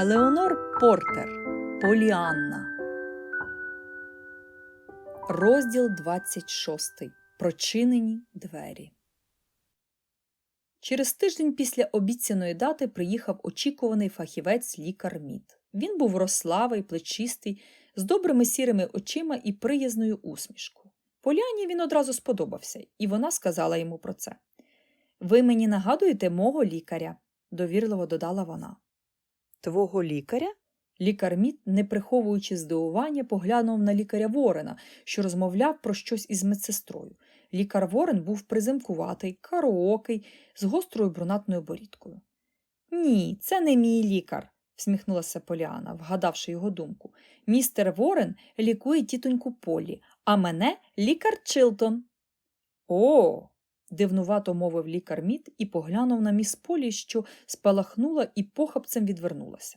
Елеонор Портер Поліанна. Розділ 26. Прочинені двері. Через тиждень після обіцяної дати приїхав очікуваний фахівець лікар Мід. Він був рославий, плечистий, з добрими сірими очима і приязною усмішкою. Поляні він одразу сподобався, і вона сказала йому про це. Ви мені нагадуєте мого лікаря, довірливо додала вона. Твого лікаря? Лікар Мід, не приховуючи здивування, поглянув на лікаря Ворена, що розмовляв про щось із медсестрою. Лікар Ворен був приземкуватий, кароокий, з гострою брунатною борідкою. Ні, це не мій лікар, всміхнулася Поліана, вгадавши його думку. Містер Ворен лікує тітоньку Полі, а мене лікар Чилтон. О. дивнувато мовив лікар Мід і поглянув на міс Полі, що спалахнула і похапцем відвернулася.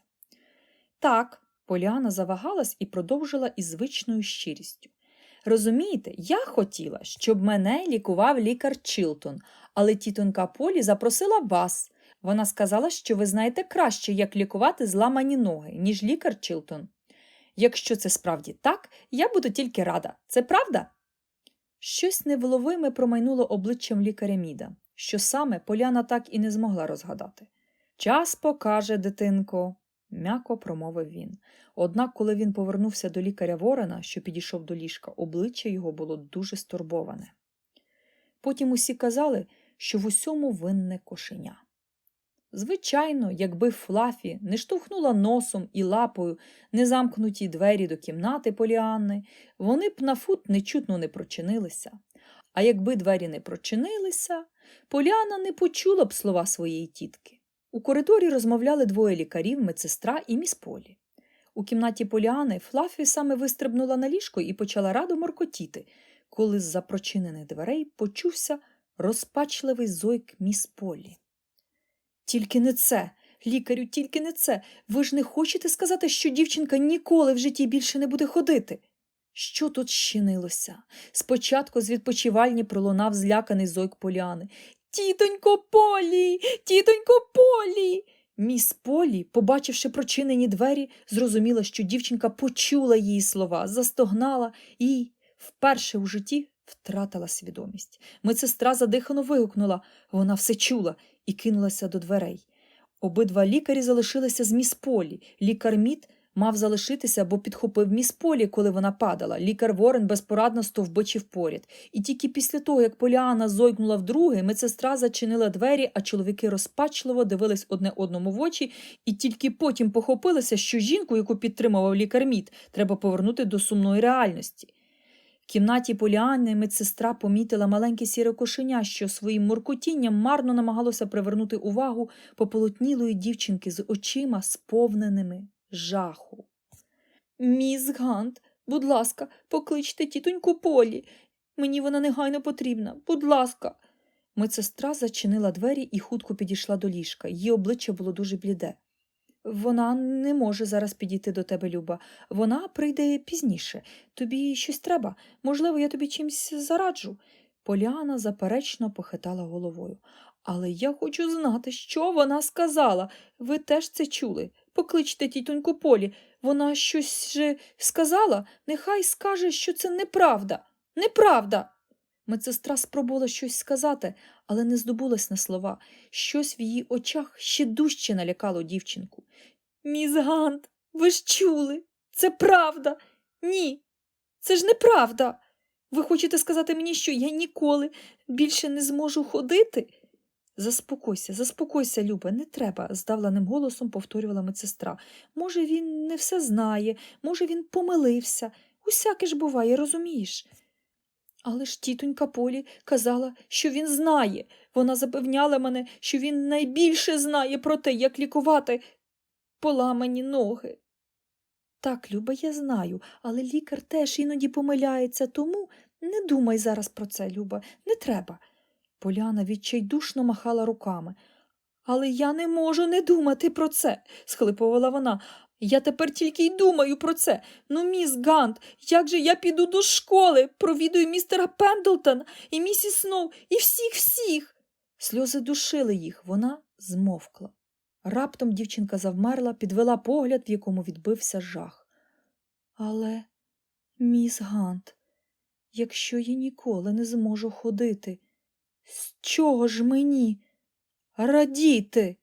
Так, Поліана завагалась і продовжила із звичною щирістю. Розумієте, я хотіла, щоб мене лікував лікар Чилтон, але тітонька Полі запросила вас. Вона сказала, що ви знаєте краще, як лікувати зламані ноги, ніж лікар Чилтон. Якщо це справді так, я буду тільки рада. Це правда? Щось невловиме промайнуло обличчям лікаря Міда, що саме Поляна так і не змогла розгадати. Час покаже, дитинко, м'яко промовив він. Однак, коли він повернувся до лікаря Ворона, що підійшов до ліжка, обличчя його було дуже стурбоване. Потім усі казали, що в усьому винне кошеня. Звичайно, якби Флафі не штовхнула носом і лапою незамкнуті двері до кімнати Поліанни, вони б на фут нечутно не прочинилися. А якби двері не прочинилися, Поліана не почула б слова своєї тітки. У коридорі розмовляли двоє лікарів, медсестра і міс Полі. У кімнаті Поліани Флафі саме вистрибнула на ліжко і почала радо моркотіти, коли з-за прочинених дверей почувся розпачливий зойк міс Полі. Тільки не це, лікарю, тільки не це. Ви ж не хочете сказати, що дівчинка ніколи в житті більше не буде ходити? Що тут щинилося? Спочатку з відпочивальні пролунав зляканий зойк Поліани. Тітонько Полі, тітонько Полі. Міс Полі, побачивши прочинені двері, зрозуміла, що дівчинка почула її слова, застогнала і вперше у житті втратила свідомість. Медсестра задихано вигукнула, вона все чула і кинулася до дверей. Обидва лікарі залишилися з міс Полі. Лікар Мід мав залишитися, бо підхопив міс Полі, коли вона падала. Лікар Ворен безпорадно стовбичив поряд. І тільки після того, як Поліана зойкнула вдруге, медсестра зачинила двері, а чоловіки розпачливо дивились одне одному в очі, і тільки потім похопилися, що жінку, яку підтримував лікар Мід, треба повернути до сумної реальності. В кімнаті Поліани медсестра помітила маленьке сіре кошеня, що своїм муркотінням марно намагалося привернути увагу пополотнілої дівчинки з очима, сповненими жаху. Міс Гант, будь ласка, покличте тітоньку Полі. Мені вона негайно потрібна. Будь ласка. Медсестра зачинила двері і хутко підійшла до ліжка. Її обличчя було дуже бліде. Вона не може зараз підійти до тебе, Люба. Вона прийде пізніше. Тобі щось треба. Можливо, я тобі чимсь зараджу. Поліана заперечно похитала головою. Але я хочу знати, що вона сказала. Ви теж це чули. Покличте тітоньку Полі. Вона щось же сказала. Нехай скаже, що це неправда. Неправда. Медсестра спробувала щось сказати, але не здобулась на слова. Щось в її очах ще дужче налякало дівчинку. Міс Гант, ви ж чули? Це правда. Ні, це ж неправда. Ви хочете сказати мені, що я ніколи більше не зможу ходити? Заспокойся, заспокойся, Люба, не треба, здавленим голосом повторювала медсестра. Може, він не все знає, може, він помилився. Усяке ж буває, розумієш? Але ж тітонька Полі казала, що він знає. Вона запевняла мене, що він найбільше знає про те, як лікувати поламані ноги. Так, Люба, я знаю, але лікар теж іноді помиляється, тому не думай зараз про це, Люба, не треба. Поляна відчайдушно махала руками. Але я не можу не думати про це, схлипувала вона. Я тепер тільки й думаю про це. Ну, міс Гант, як же я піду до школи, провідую містера Пендлтона і місіс Сноу, і всіх всіх. Сльози душили їх, вона змовкла. Раптом дівчинка завмерла, підвела погляд, в якому відбився жах. Але, міс Гант, якщо я ніколи не зможу ходити, з чого ж мені радіти?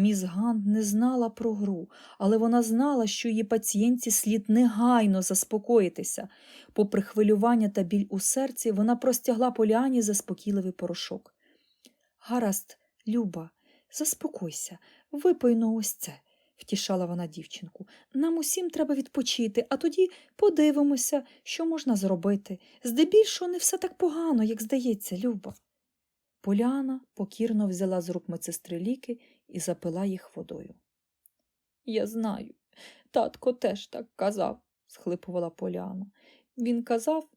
Міс Гант не знала про гру, але вона знала, що її пацієнтці слід негайно заспокоїтися. Попри хвилювання та біль у серці, вона простягла Поліані заспокійливий порошок. Гаразд, Люба, заспокойся, випий ну ось це, втішала вона дівчинку. Нам усім треба відпочити, а тоді подивимося, що можна зробити. Здебільшого не все так погано, як здається, Люба. Поляна покірно взяла з рук медсестри ліки і запила їх водою. Я знаю, татко теж так казав, схлипувала Поляна. Він казав,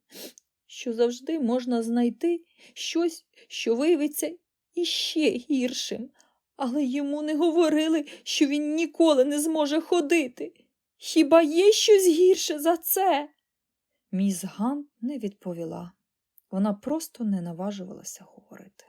що завжди можна знайти щось, що виявиться іще гіршим, але йому не говорили, що він ніколи не зможе ходити. Хіба є щось гірше за це? Міс Ган не відповіла. Вона просто не наважувалася говорити.